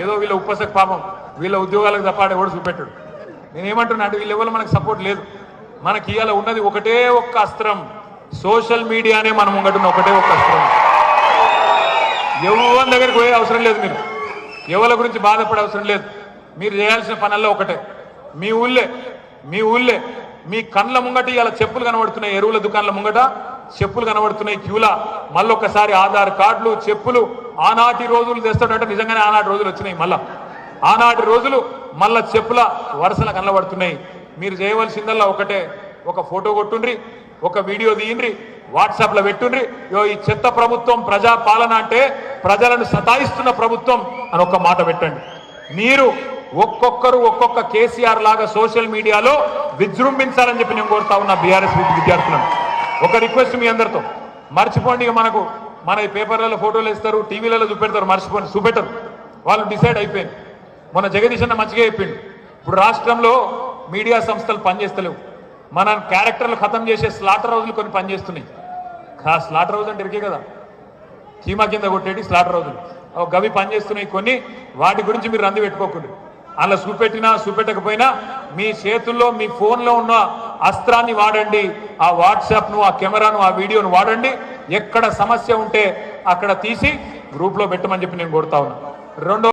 ఏదో వీళ్ళ ఉపసక పాపం వీళ్ళ ఉద్యోగాలకు తప్ప ఆడ ఎవడు చూపెట్టాడు. నేనేమంటున్నా అంటే వీళ్ళ ఎవరు మనకు సపోర్ట్ లేదు. మనకి ఇవాళ ఉన్నది ఒకటే ఒక్క అస్త్రం. సోషల్ మీడియానే మనం ముంగటున్న ఒకటే ఒక్క అస్త్రం. ఎవరి దగ్గరికి పోయే అవసరం లేదు మీరు. ఎవరి గురించి బాధపడే అవసరం లేదు. మీరు చేయాల్సిన పనుల్లో ఒకటే. మీ ఊళ్ళే మీ ఊళ్ళే మీ కండ్ల ముంగట ఇలా చెప్పులు కనబడుతున్నాయి ఎరువుల దుకాణాల ముంగట చెప్పులు కనబడుతున్నాయి క్యూలా. మళ్ళొక్కసారి ఆధార్ కార్డులు చెప్పులు ఆనాటి రోజులు తెస్తాడంటే నిజంగానే ఆనాటి రోజులు వచ్చినాయి మళ్ళా. ఆనాటి రోజులు మళ్ళా చెప్పుల వరుసల కనబడుతున్నాయి. మీరు చేయవలసిందల్లా ఒకటే ఒక ఫోటో కొట్టుండ్రి ఒక వీడియో తీయండ్రి వాట్సాప్లో పెట్టుండ్రి యో ఈ చెత్త ప్రభుత్వం ప్రజా పాలన అంటే ప్రజలను సతాయిస్తున్న ప్రభుత్వం అని ఒక మాట పెట్టండి. మీరు ఒక్కొక్కరు ఒక్కొక్క కేసీఆర్ లాగా సోషల్ మీడియాలో విజృంభించాలని చెప్పి నేను కోరుతా ఉన్నా బీఆర్ఎస్ విద్యార్థులను. ఒక రిక్వెస్ట్ మీ అందరితో. మర్చిపోండి మనకు. మన ఈ పేపర్లలో ఫోటోలు వేస్తారు టీవీలలో చూపెడతారు మర్చిపోయి చూపెట్టరు. వాళ్ళు డిసైడ్ అయిపోయింది మొన్న జగదీష్ అన్న మంచిగా చెప్పిండు. ఇప్పుడు రాష్ట్రంలో మీడియా సంస్థలు పనిచేస్తలేవు. మన క్యారెక్టర్లు ఖతం చేసే స్లాటర్ రోజులు కొన్ని పనిచేస్తున్నాయి. ఆ స్లాటర్ హౌజ్ అంటే ఇరికే కదా? చీమా కింద కొట్టేటి స్లాటర్ రోజులు గవి పనిచేస్తున్నాయి కొన్ని వాటి గురించి మీరు రంది పెట్టుకోకూడదు అలా చూపెట్టినా చూపెట్టకపోయినా మీ చేతుల్లో మీ ఫోన్లో ఉన్న అస్త్రాన్ని వాడండి ఆ వాట్సాప్ను ఆ కెమెరాను ఆ వీడియోను వాడండి. ఎక్కడ సమస్య ఉంటే అక్కడ తీసి గ్రూప్లో పెట్టమని చెప్పి నేను కోరుతా ఉన్నా. రెండో